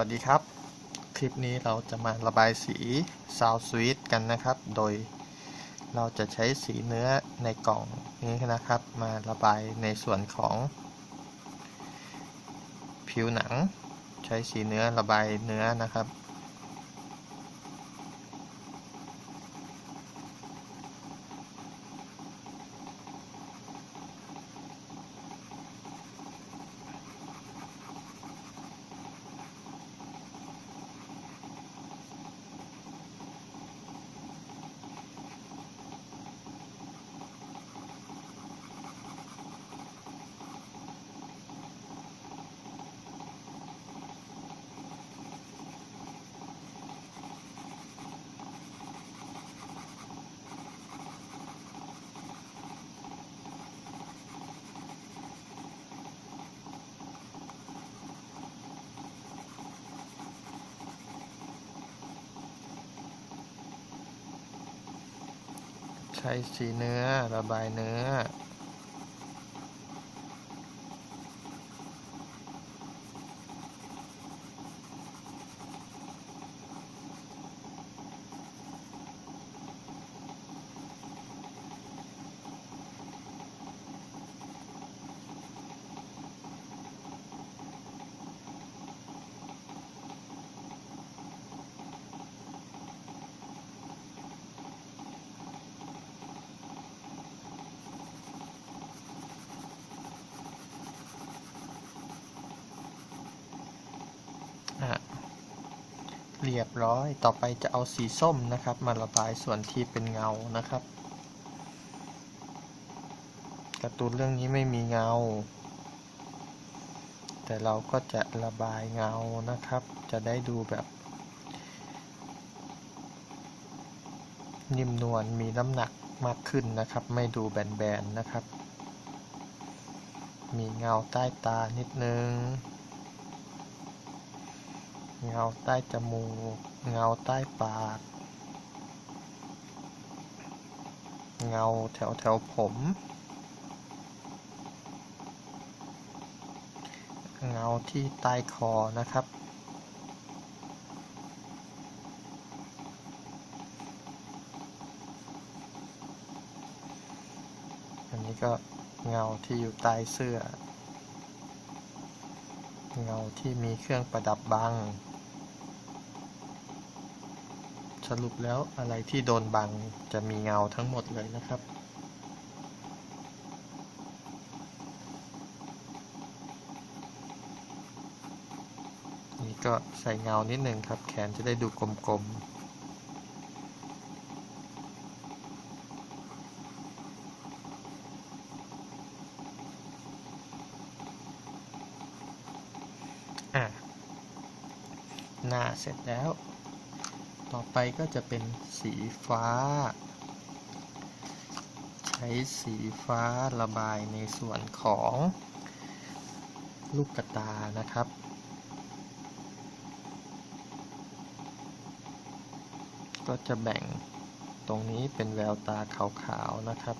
วัสดีครับ คลิปนี้เราจะมาระบายสีซาวสวีทกันนะครับ โดยเราจะใช้สีเนื้อในกล่องนี้นะครับ มาระบายในส่วนของ ผิวหนัง ใช้สีเนื้อระบายเนื้อนะครับ ใช้สีเนื้อระบายเนื้อ เรียบร้อย ต่อไปจะเอาสีส้มนะครับ มาระบายส่วนที่เป็นเงานะครับการ์ตูนเรื่องนี้ไม่มีเงา แต่เราก็จะระบายเงานะครับ จะได้ดูแบบ นิ่มนวลมีน้ำหนักมากขึ้นนะครับ ไม่ดูแบนๆนะครับ มีเงาใต้ตานิดนึง เงาใต้จมูก เงาใต้ปาก เงาแถวแถวผม เงาที่ใต้คอนะครับ อันนี้ก็เงาที่อยู่ใต้เสื้อเงาที่มีเครื่องประดับบัง สรุปแล้วอะไรที่โดนบังจะมีเงาทั้งหมดเลยนะครับ นี่ก็ใส่เงานิดหนึ่งครับ แขนจะได้ดูกลมๆ อะ หน้าเสร็จแล้ว ต่อ ไปก็จะเป็นสีฟ้า ใช้สีฟ้าระบายในส่วนของลูกกระตานะครับก็จะแบ่งตรงนี้เป็นแววตาขาวๆนะครับ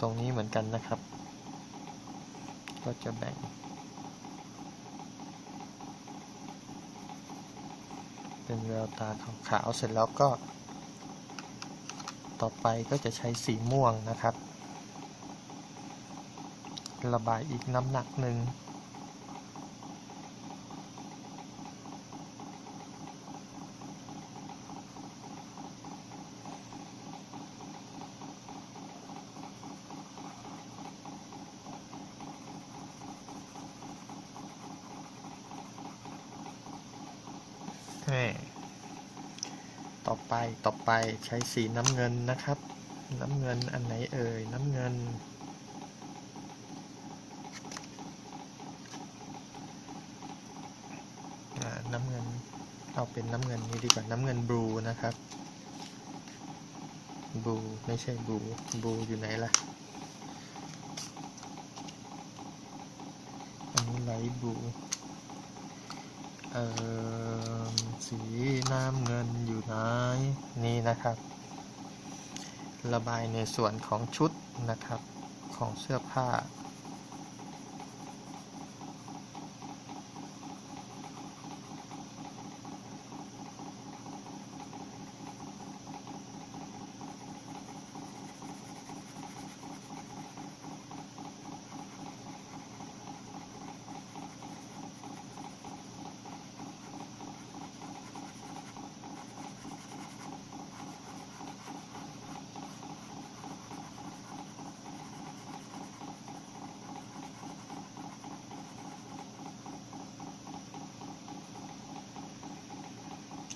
ตรงนี้เหมือนกันนะครับ ก็จะแบ่ง เป็นแววตาขาวๆเสร็จแล้วก็ ต่อไปก็จะใช้สีม่วงนะครับ ระบายอีกน้ำหนักหนึ่ง นี่ ต่อไปต่อไปใช้สีน้ำเงินนะครับ น้ำเงินอันไหนเอ่ยน้ำเงินอ่าน้ำเงินเอาเป็นน้ำเงินนี้ดีกว่าน้ำเงินบลูนะครับบลูไม่ใช่บลูบลูอยู่ไหนล่ะอันนี้ไลท์บลูเอ่อ สีน้ำเงินอยู่ไหนนี่นะครับ ระบายในส่วนของชุดนะครับของเสื้อผ้า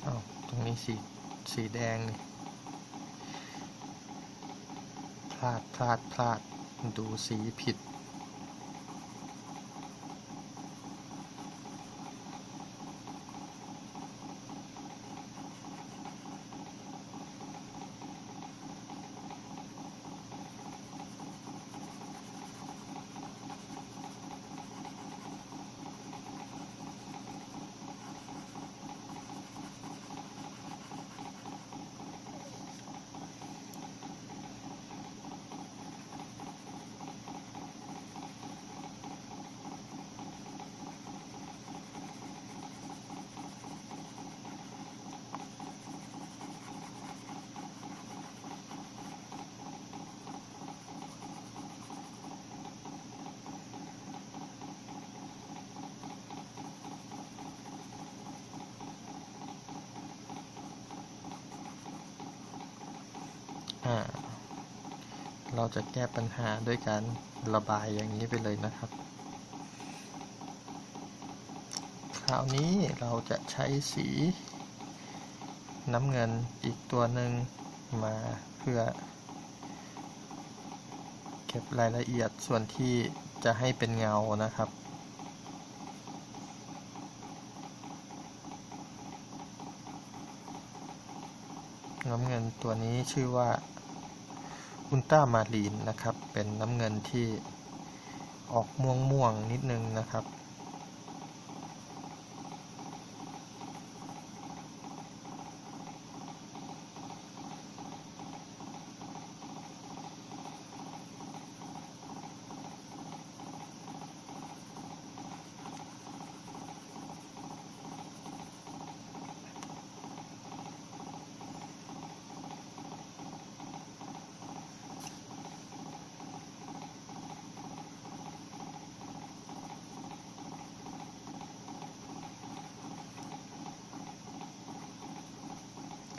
อ้าว ตรงนี้สีสีแดงนี่พลาดพลาดพลาดดูสีผิด เราจะแก้ปัญหาด้วยการระบายอย่างนี้ไปเลยนะครับ คราวนี้เราจะใช้สีน้ำเงินอีกตัวหนึ่งมาเพื่อ เก็บรายละเอียดส่วนที่จะให้เป็นเงานะครับ น้ำเงินตัวนี้ชื่อว่า อุลตรามารีนนะครับ เป็นน้ำเงินที่ออกม่วงม่วงๆนิดนึงนะครับ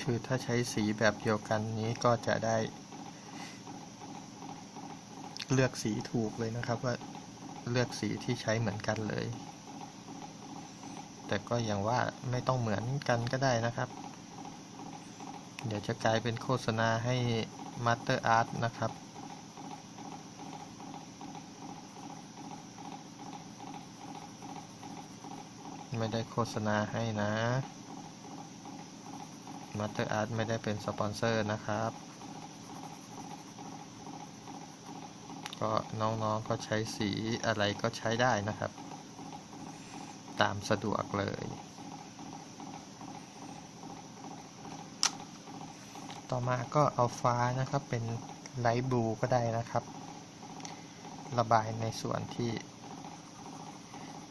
คือถ้าใช้สีแบบเดียวกันนี้ก็จะได้ เลือกสีถูกเลยนะครับว่าเลือกสีที่ใช้เหมือนกันเลย แต่ก็อย่างว่าไม่ต้องเหมือนกันก็ได้นะครับ เดี๋ยวจะกลายเป็นโฆษณาให้ Master Art นะครับไม่ได้โฆษณาให้นะ Master Art ไม่ได้เป็นสปอนเซอร์นะครับ ก็น้องๆก็ใช้สีอะไรก็ใช้ได้นะครับ ตามสะดวกเลย ต่อมาก็เอาฟ้านะครับเป็นไลท์บลูก็ได้นะครับ ระบายในส่วนที่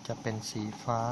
จะเป็นสีฟ้า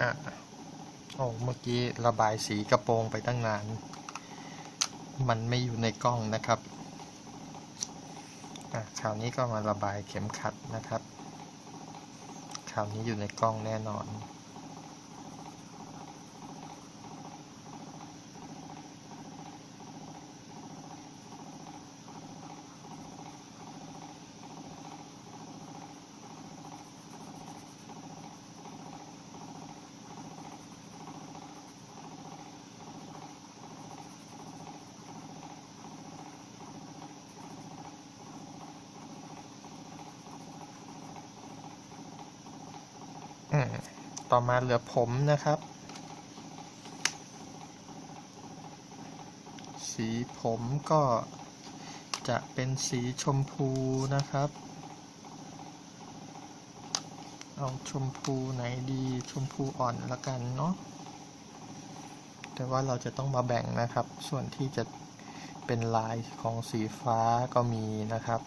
อะโอ้เมื่อกี้ระบายสีกระโปรงไปตั้งนาน มันไม่อยู่ในกล้องนะครับอะคราวนี้ก็มาระบายเข็มขัดนะครับ คราวนี้อยู่ในกล้องแน่นอน ต่อมาเหลือผมนะครับ สีผมก็จะเป็นสีชมพูนะครับ เอาชมพูไหนดีชมพูอ่อนละกันเนาะ แต่ว่าเราจะต้องมาแบ่งนะครับ ส่วนที่จะเป็นลายของสีฟ้าก็มีนะครับ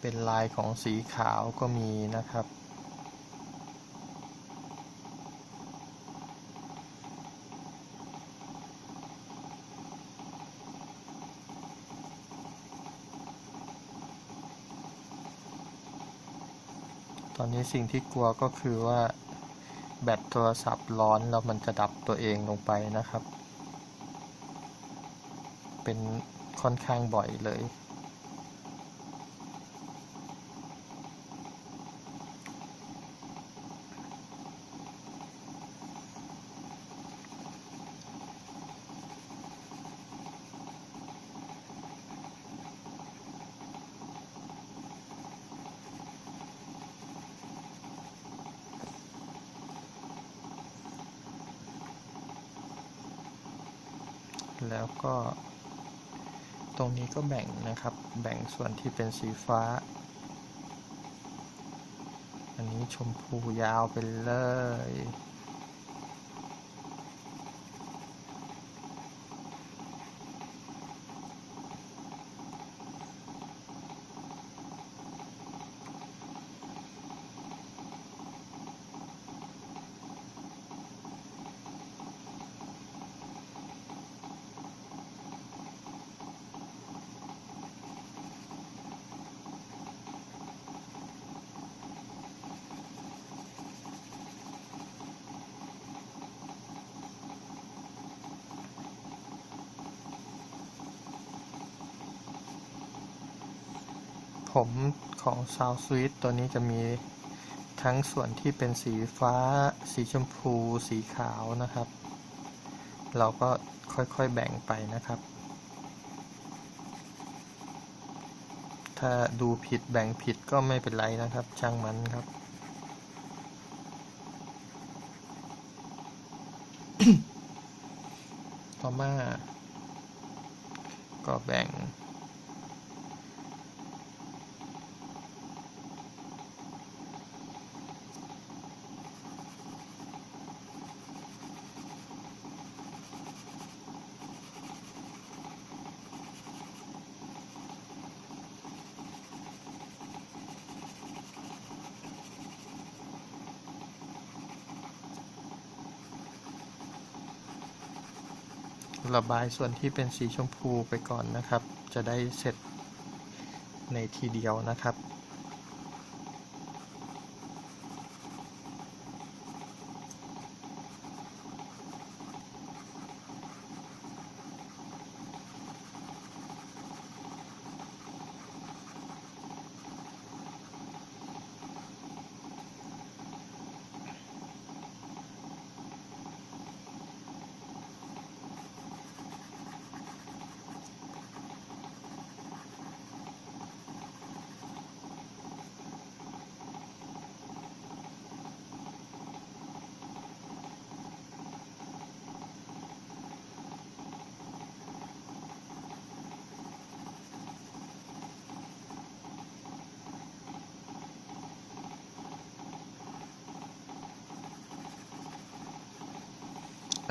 เป็นลายของสีขาวก็มีนะครับ อนนี้สิ่งที่กลัวก็คือว่าแบตโทรศัพท์ร้อนแล้วมันจะดับตัวเองลงไปนะครับ เป็นค่อนข้างบ่อยเลย แล้วก็ตรงนี้ก็แบ่งนะครับ แบ่งส่วนที่เป็นสีฟ้า อันนี้ชมพูยาวไปเลย ผมของ Sound Sweet ตัวนี้จะมีทั้งส่วนที่เป็นสีฟ้า สีชมพู สีขาวนะครับ เราก็ค่อยๆแบ่งไปนะครับ ถ้าดูผิดแบ่งผิดก็ไม่เป็นไรนะครับ ช่างมันครับ ต่อมา ก็แบ่ง ระบายส่วนที่เป็นสีชมพูไปก่อนนะครับ จะได้เสร็จในทีเดียวนะครับ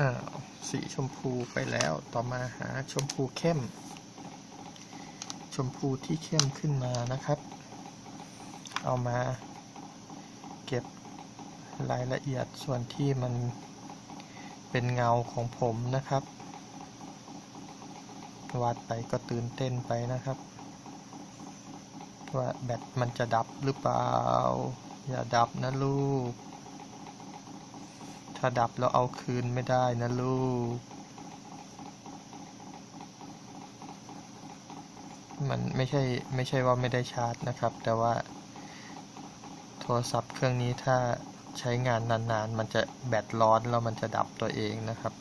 อ่าวสีชมพูไปแล้วต่อมาหาชมพูเข้ม ชมพูที่เข้มขึ้นมานะครับ เอามาเก็บรายละเอียดส่วนที่มันเป็นเงาของผมนะครับวาดไปก็ตื่นเต้นไปนะครับ ว่าแบตมันจะดับหรือเปล่า อย่าดับนะลูก ถ้าดับแล้วเอาคืนไม่ได้นะลูก มันไม่ใช่ไม่ใช่ว่าไม่ได้ชาร์จนะครับ แต่ว่า โทรศัพท์เครื่องนี้ถ้าใช้งานนานๆ มันจะแบตร้อนแล้วมันจะดับตัวเองนะครับ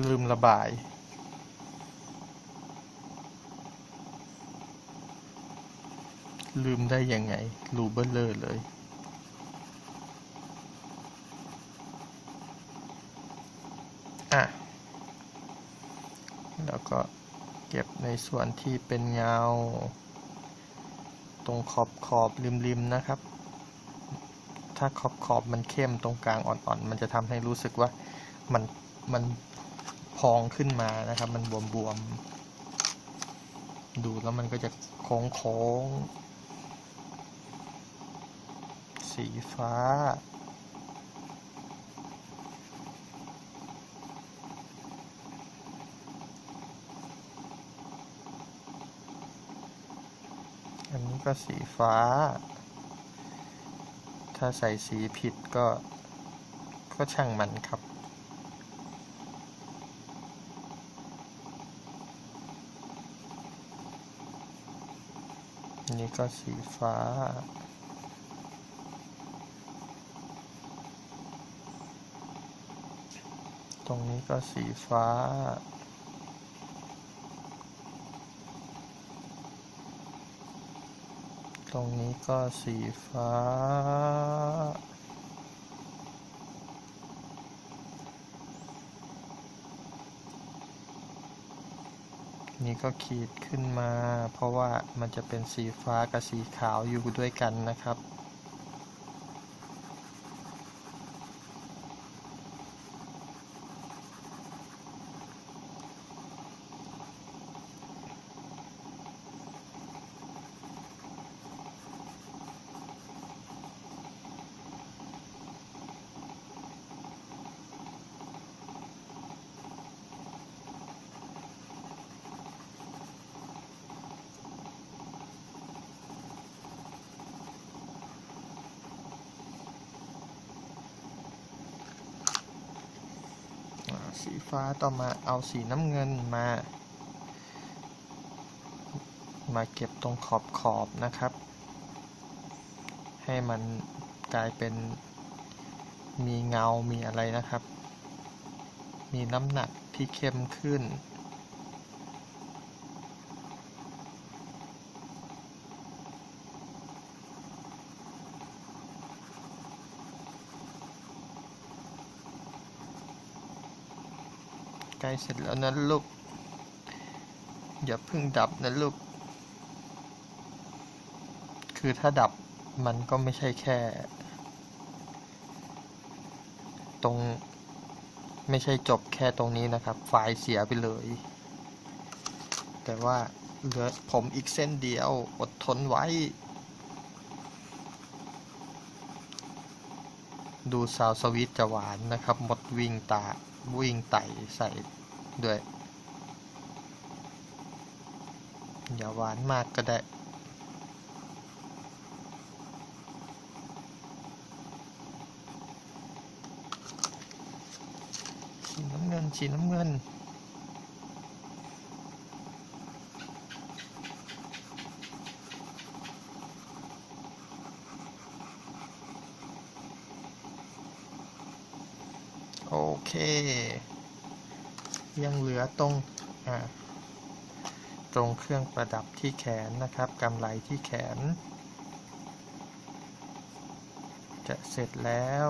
ลืมระบาย ลืมได้ยังไง รูเบลเลอร์เลยอะแล้วก็เก็บในส่วนที่เป็นเงา ตรงขอบขอบริมริมๆนะครับ ถ้าขอบขอบมันเข้มตรงกลางอ่อนๆ มันจะทำให้รู้สึกว่ามันมัน องขึ้นมานะครับ มันบวมๆ ดูแล้วมันก็จะโค้งโค้งๆ สีฟ้า อันนี้ก็สีฟ้า ถ้าใส่สีผิดก็ก็ช่างมันครับ อันนี้ก็สีฟ้า ตรงนี้ก็สีฟ้า ตรงนี้ก็สีฟ้า นี่ก็ขีดขึ้นมา เพราะว่ามันจะเป็นสีฟ้ากับสีขาวอยู่ด้วยกันนะครับ สีฟ้าต่อมาเอาสีน้ำเงินมา มาเก็บตรงขอบขอบนะครับ ให้มันกลายเป็นมีเงา มีอะไรนะครับ มีน้ำหนักที่เข้มขึ้น เสร็จแล้วนะลูก อย่าเพิ่งดับนะลูก คือถ้าดับมันก็ไม่ใช่แค่ ตรงไม่ใช่จบแค่ตรงนี้นะครับ ไฟล์เสียไปเลย แต่ว่าเหลือผมอีกเส้นเดียวอดทนไว้ ดูซาวสวิตจะหวานนะครับ หมดวิ่งตาวิ่งไต่ใส่ ด้วย อย่าหวานมากก็ได้สีน้ำเงินสีน้ำเงินโอเค ยังเหลือตรงตรงเครื่องประดับที่แขนนะครับกำไลที่แขน จะเสร็จแล้ว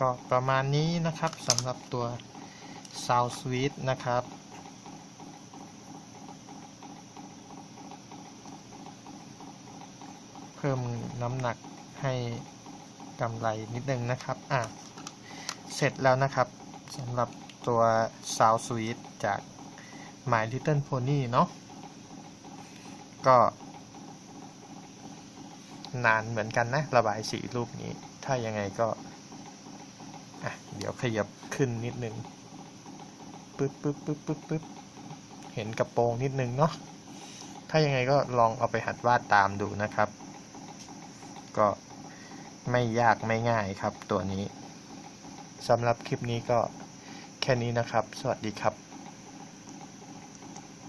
ก็ประมาณนี้นะครับสำหรับตัว Sound Suite นะครับ เพิ่มน้ำหนักให้ กำไรนิดนึงนะครับ อะ เสร็จแล้วนะครับสำหรับตัว Sound Suite จาก My Little Pony เนาะก็ นานเหมือนกันนะ ระบายสีรูปนี้ ถ้ายังไงก็ อะ เดี๋ยวขยับขึ้นนิดนึงปึ๊บปึ๊บปึ๊บปึ๊บปึ๊บเห็นกระโปรงนิดนึงเนาะถ้ายังไงก็ลองเอาไปหัดวาดตามดูนะครับ ก็ ไม่ยากไม่ง่ายครับตัวนี้สำหรับคลิปนี้ก็แค่นี้นะครับ สวัสดีครับ